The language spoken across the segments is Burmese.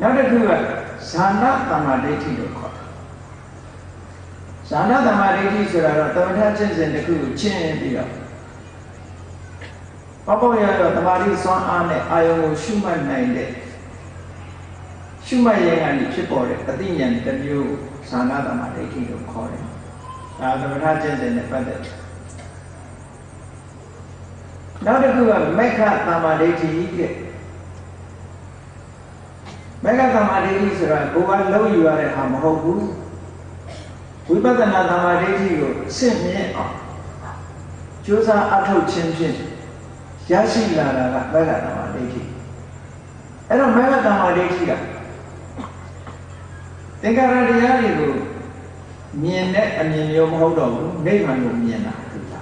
နောက်တစ်ခုကဇာနာတမ္မာဒိဋ္ဌိလို့ခေါ်တယ်ဇာနာတမ္မာဒိဋ္ဌိဆိုတာတော့တမထကျင့်စဉ်တစ်ခုကိုချင်းပြီးတော့ပေါ့ပေါ့ရရတမာတိစွမ်းအားနဲ့အာယုံကိုရှုမှတ်နိုင်တဲ့ရှုမှတ်ရင်ကနေဖြစ်ပေါ်တဲ့အသိဉာဏ်တစ်မျိုးဇာနာတမ္မာဒိဋ္ဌိလို့ခေါ်တယ်ဒါသမထကျင့်စဉ်နဲ့ပတ်သက်တယ်နောက်တစ်ခုကမက္ခတမ္မာဒိဋ္ဌိတဲ့ မက္ခတမ္မာဒိဋ္ဌိဆိုတာကိုယ်ကလုံးယူရတဲ့ဟာမဟုတ်ဘူးဝိပဿနာတမ္မာဒိဋ္ဌိကိုဆင့်မြင့်အောင်ကြိုးစားအထောက်ခြင်းဖြင့်ရရှိလာတာကမက္ခတမ္မာဒိဋ္ဌိအဲ့တော့မက္ခတမ္မာဒိဋ္ဌိကသင်္ကာရတရားတွေကိုမြင်တဲ့အမြင်မျိုးမဟုတ်တော့ဘူးနိဗ္ဗာန်ကိုမြင်တာသူက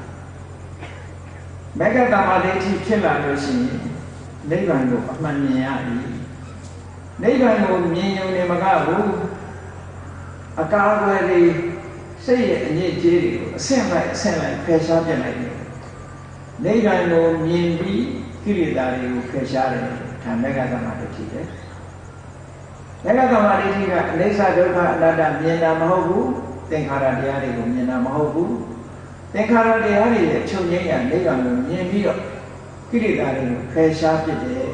မက္ခတမ္မာဒိဋ္ဌိဖြစ်လာလို့ရှိရင်နိဗ္ဗာန်ကိုအမှန်မြင်ရပြီ နိဗ္ဗာန်ကိုမြင်ရုံနဲ့မကဘူးအကာအကွယ်တွေစိတ်ရဲ့အညစ်အကြေးတွေကိုအဆင့်လိုက်အဆင့်လိုက်ဖယ်ရှားပြလိုက်တယ်နိဗ္ဗာန်ကိုမြင်ပြီးကိလေသာတွေကိုဖယ်ရှားတယ်ဒါမက္ခတမ္မာဒိဋ္ဌိပဲမက္ခတမ္မာဒိဋ္ဌိကအနိစ္စဒုက္ခအနတ္တမြင်တာမဟုတ်ဘူးသင်္ခါရတရားတွေကိုမြင်တာမဟုတ်ဘူးသင်္ခါရတရားတွေရဲ့ချုပ်ငြိမ်းရနိဗ္ဗာန်ကိုမြင်ပြီးတော့ကိလေသာတွေကိုဖယ်ရှားပြတယ်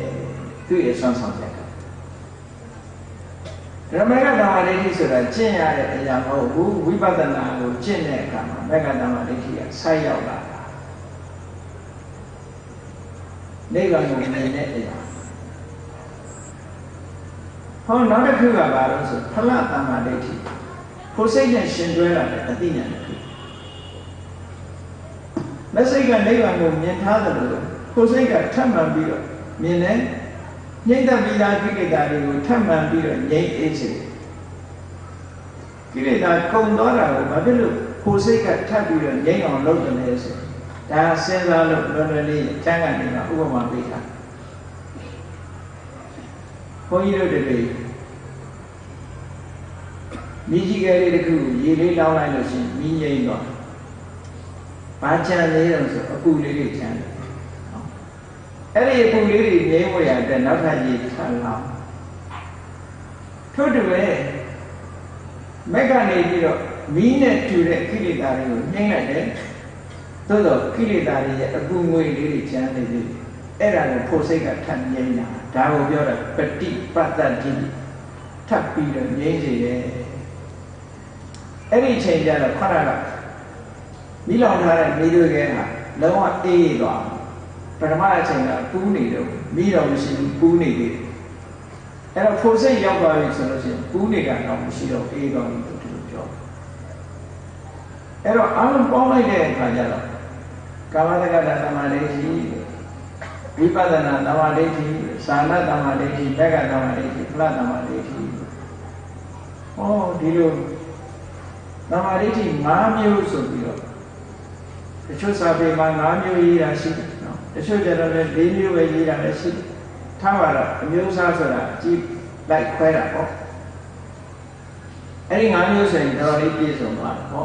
သူ့ရဲ့ဆွမ်းဆောင်ချက်က ဓမ္မကတ္တမဒိဋ္ဌိဆိုတာကျင့်ရတဲ့အရာမဟုတ်ဘူးဝိပဿနာကိုကျင့်တဲ့အခါမှာမက္ကတ္တမဒိဋ္ဌိကဆိုက်ရောက်လာတာနိဗ္ဗာန်ကိုမြင်တဲ့အရာဟောနောက်တစ်ခုကဘာလို့ဆိုဖလတမ္မာဒိဋ္ဌိကိုယ်စိတ်နဲ့ရှင်တွဲလာတဲ့အသိဉာဏ်တစ်ခုမစိတ်ကနိဗ္ဗာန်ကိုမြင်ထားတယ်လို့ကိုယ်စိတ်ကထပ်မှန်ပြီးတော့မြင်တယ် ညိမ့်သက်ပြီးသားကိလေသာတွေကိုထပ်မှန်ပြီးတော့ငြိမ့်အေးစေကိလေသာကုန်သွားတာကိုဘာဖြစ်လို့ကိုယ်စိတ်ကထပ်ပြီးတော့ငြိမ့်အောင်လုပ်တယ်လဲဆိုဒါစဉ်းစားလို့လွယ်လွယ်လေးကျမ်းဂန်တွေကဥပမာပေးတာဘုန်းကြီးတို့တွေမိကြီးကလေးတစ်ခုရေလေးလောင်းလိုက်လို့ရှိရင်မိငိမ့်တော့ဘာချမ်းလေးတော့ဆိုအပူလေးတွေချမ်းတယ် အဲ့ဒီအပူလေးတွေငြိမ်းဝရတဲ့နောက်ထပ်ရေထပ်လောင်းထို့တူပဲမက်ကနေပြီးတော့မီးနဲ့တူတဲ့ကိလေသာတွေကိုနှိမ့်လိုက်တယ်သို့တော့ကိလေသာတွေရဲ့အပူငွေလေးတွေချမ်းနေပြီအဲ့ဒါကိုဖို့စိတ်ကထပ်ငြိမ်းတာဒါကိုပြောတာပฏิပတ်တတိထပ်ပြီးတော့ငြိမ်းစေတယ်အဲ့ဒီအချိန်ကျတော့ခဏကမိလောင်ထားတဲ့မိတို့ကဲဟာလုံးဝအေးသွား ပထမအချိန်ကပူးနေတော့မိတော်မရှိဘူးပူးနေသေးတယ်အဲ့တော့ဖို့စိတ်ရောက်သွားပြီဆိုလို့ရှိရင်ပူးနေတာတော့မရှိတော့အေးသွားပြီလို့သူပြောအဲ့တော့အလုံးပေါင်းလိုက်တဲ့အခါကျတော့ကာမတက္ကတာသမာဓိရှိဝိပဿနာသမာဓိရှိသာလသမာဓိရှိဘက်ကသမာဓိရှိဖလသမာဓိရှိဟောဒီလိုသမာဓိရှိ၅မျိုးဆိုပြီးတော့တချို့စာပေမှာ၅မျိုးရေးတာရှိတယ်နော် တချို့ကျတော့လည်း၄မျိုးပဲရေးတာလည်းရှိတယ်ထားပါတော့အမျိုးအစားဆိုတာကြည့်လိုက်ခွဲတာပေါ့အဲ့ဒီ၅မျိုးဆိုရင်တော်တော်လေးပြည့်စုံသွားတယ်ဟော